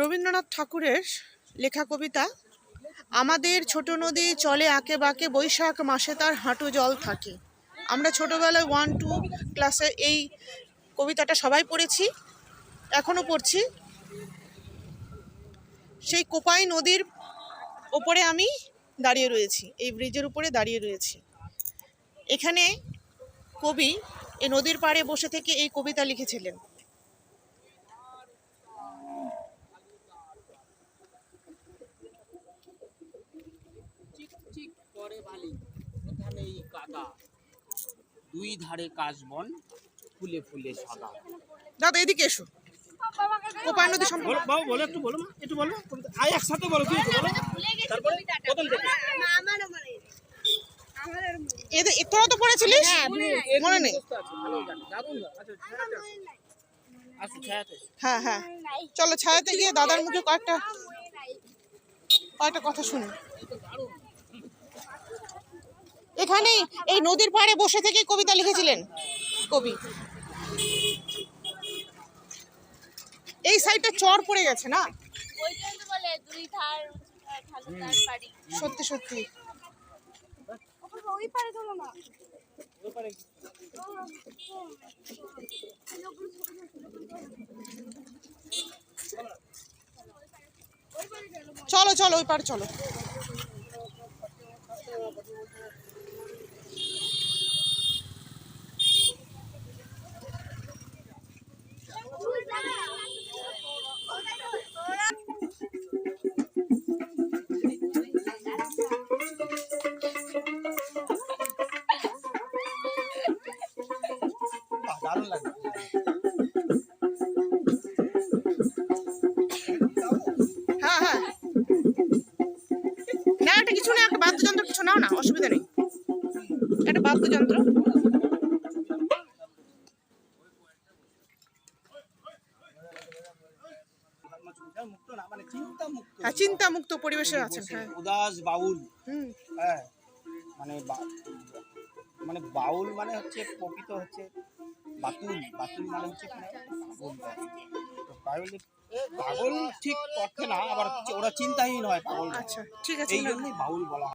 রবীন্দ্রনাথ ঠাকুরের লেখা কবিতা, আমাদের ছোট নদী চলে আঁকে বাঁকে, বৈশাখ মাসে তার হাঁটু জল থাকে। আমরা ছোটবেলায় ওয়ান টু ক্লাসে এই কবিতাটা সবাই পড়েছি এখনও পড়ছি। সেই কোপাই নদীর ওপরে আমি দাঁড়িয়ে রয়েছি, এই ব্রিজের উপরে দাঁড়িয়ে রয়েছি। এখানে কবি এই নদীর পাড়ে বসে থেকে এই কবিতা লিখেছিলেন। করে বালি। ওখানেই কাদা। দুই ধারে কাশবন ফুলে ফুলে সাদা। দাদা এদিকে এসো। কোপাই নদী সম্পর্কে। বাবু বলো একটু বলো মা, একটু বলো। আয় একসাথে বলো তুই বলো। তারপরে প্রথম থেকে। এদের তোরা তো পড়েছিলিস? মনে নেই। জানি। আচ্ছা। হ্যাঁ হ্যাঁ। চলো ছায়াতে গিয়ে দাদার মুখে কয়েকটা কয়েকটা কথা শুনি। এখানেই এই নদীর পাড়ে বসে থেকে কবিতা লিখেছিলেন কবি। এই সাইডটা চর পড়ে গেছে না? সত্যি সত্যি। ওই পারে তোলো না। চলো চলো ওই পাড়ে চলো। নাও না অসুবিধা নেই। একটা বাদ্যযন্ত্র। মানে হ্যাঁ চিন্তা মুক্ত পরিবেশে আছেন হ্যাঁ। উদাস বাউল। হ্যাঁ মানে মানে বাউল মানে হচ্ছে প্রকৃত হচ্ছে বাতুল। বাতুল মানে হচ্ছে পাগল পাগল পাগল ঠিক না আবার ওরা চিন্তাহীন হয় পাগল আচ্ছা ঠিক আছে এই জন্যই বাউল বলা হয়।